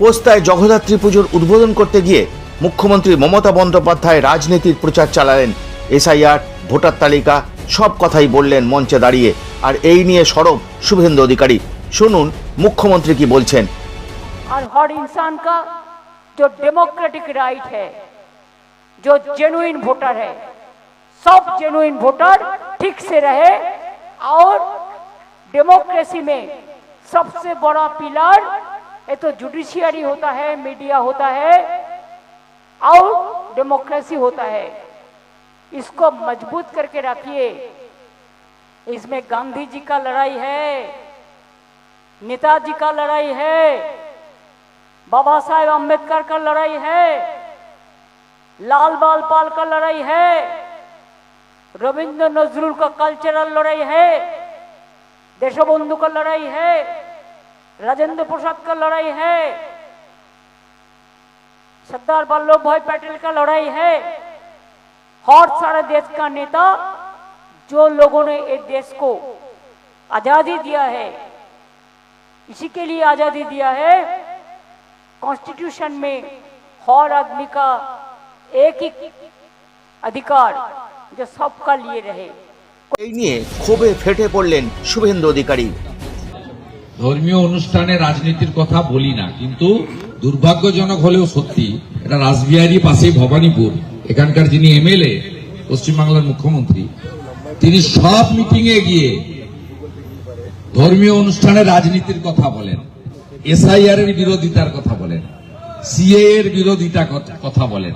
পোস্তায় জগদ্ধাত্রী পুজোর উদ্বোধন করতে গিয়ে মুখ্যমন্ত্রী মমতা বন্দ্যোপাধ্যায় রাজনীতির প্রচার চালালেন এসআইআর ভোটার তালিকা সব কথাই বললেন মঞ্চে দাঁড়িয়ে আর এই নিয়ে সরব শুভেন্দু অধিকারী শুনুন মুখ্যমন্ত্রী কি বলছেন और हर इंसान का जो डेमोक्रेटिक राइट है जो जेनुइन वोटर है सब जेनुइन वोटर ठीक से रहे और डेमोक्रेसी में सबसे बड़ा पिलर ये तो जुडिशियरी होता है मीडिया होता है, और डेमोक्रेसी होता है। इसको मज़बूत करके रखिए। इसमें गांधी जी का लड़ाई है, नेताजी का लड़ाई है, बाबा साहेब अंबेडकर का लड़ाई है, लाल बाल पाल का लड़ाई है, रविंद्र नजरुल का कल्चरल लड़ाई है, देशबंधु का लड़ाई है। राजेंद्र प्रसाद का लड़ाई है सरदार वल्लभ भाई पटेल का लड़ाई है और सारे देश का नेता जो लोगों ने इस देश को आजादी दिया है इसी के लिए आजादी दिया है कॉन्स्टिट्यूशन में हर आदमी का एक ही अधिकार जो सबका लिए रहे এই নিয়ে ক্ষোভে ফেটে পড়লেন শুভেন্দু অধিকারী ধর্মীয় অনুষ্ঠানে রাজনীতির কথা বলি না, কিন্তু দুর্ভাগ্যজনক হলেও সত্যি এটা রাসবিহারী পাশে ভবানীপুর, এখানকার যিনি এমএলএ, পশ্চিমবাংলার মুখ্যমন্ত্রী, তিনি সব মিটিং এ গিয়ে ধর্মীয় অনুষ্ঠানে রাজনীতির কথা বলেন এসআইআর এর বিরোধিতার কথা বলেন সিএ এর বিরোধিতা কথা বলেন,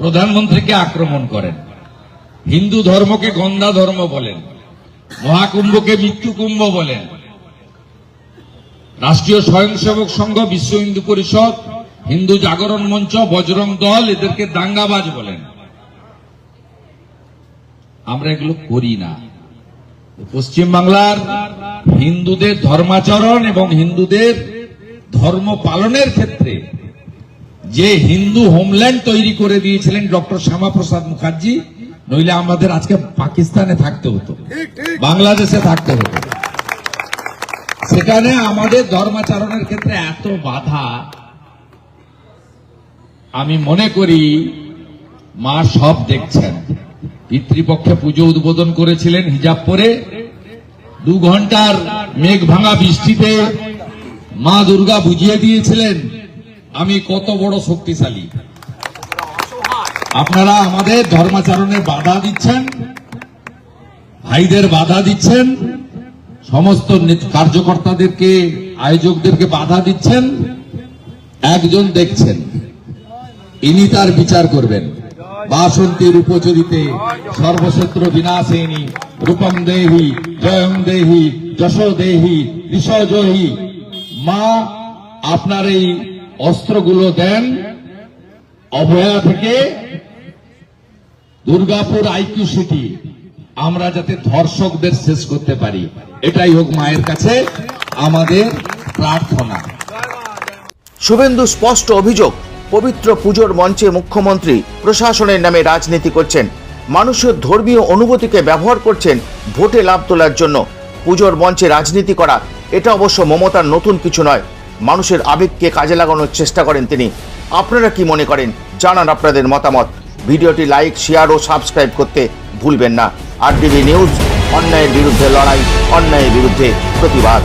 প্রধানমন্ত্রীকে আক্রমণ করেন, হিন্দু ধর্মকে গন্ধা ধর্ম বলেন, মহাকুম্ভকে মৃত্যু কুম্ভ বলেন রাষ্ট্রীয় স্বয়ংসেবক সংঘ বিশ্ব হিন্দু পরিষদ হিন্দু জাগরণ মঞ্চ বজরং দল এদেরকে দাঙ্গাবাজ বলেন। আমরা এগুলো করি না। পশ্চিম বাংলার হিন্দুদের ধর্মাচরণ এবং হিন্দুদের ধর্ম পালনের ক্ষেত্রে যে হিন্দু হোমল্যান্ড তৈরি করে দিয়েছিলেন ডক্টর শ্যামাপ্রসাদ মুখার্জি নইলে আমাদের আজকে পাকিস্তানে থাকতে হতো বাংলাদেশে থাকতে হতো। সেখানে আমাদের ধর্মাচরণের ক্ষেত্রে এত বাধা, আমি মনে করি মা সব দেখছেন। পিতৃপক্ষে পুজো উদ্বোধন করেছিলেন হিজাব পরে। দু ঘণ্টার মেঘ ভাঙা বৃষ্টিতে মা দুর্গা বুঝিয়ে দিয়েছিলেন, আমি কত বড় শক্তিশালী। আপনারা আমাদের ধর্মাচরণে বাধা দিচ্ছেন, ভাইদের বাধা দিচ্ছেন। সমস্ত কার্যকর্তাদেরকে, আয়োজকদেরকে বাধা দিচ্ছেন, একজন দেখছেন। ইনি তার বিচার করবেন। বাসন্তীর উপচরিতে সর্বশত্রু বিনাশিনী, রূপম দেহি, জয়ং দেহি, যশ দেহি ঋষজহি মা, আপনার এই অস্ত্রগুলো দেন। অভয়া থেকে দুর্গাপুর আইকিউ সিটি। আমরা যাতে ধর্ষকদের শেষ করতে পারি। এটাই হোক মায়ের কাছে আমাদের প্রার্থনা। শুভেন্দু স্পষ্ট অভিযোগ, পবিত্র পুজোর মঞ্চে মুখ্যমন্ত্রী প্রশাসনের নামে রাজনীতি করছেন। মানুষের ধর্মীয় অনুভূতিকে ব্যবহার করছেন, ভোটে লাভ তোলার জন্য। পুজোর মঞ্চে রাজনীতি করা, এটা অবশ্য মমতার নতুন কিছু নয়। মানুষের আবেগকে কাজে লাগানোর চেষ্টা করেন তিনি। আপনারা কি মনে করেন? জানান আপনাদের মতামত। ভিডিওটি লাইক, শেয়ার ও সাবস্ক্রাইব করতে ভুলবেন না। আর নিউজ, অন্যায়ের বিরুদ্ধে লড়াই, অন্যায়ের বিরুদ্ধে প্রতিবাদ।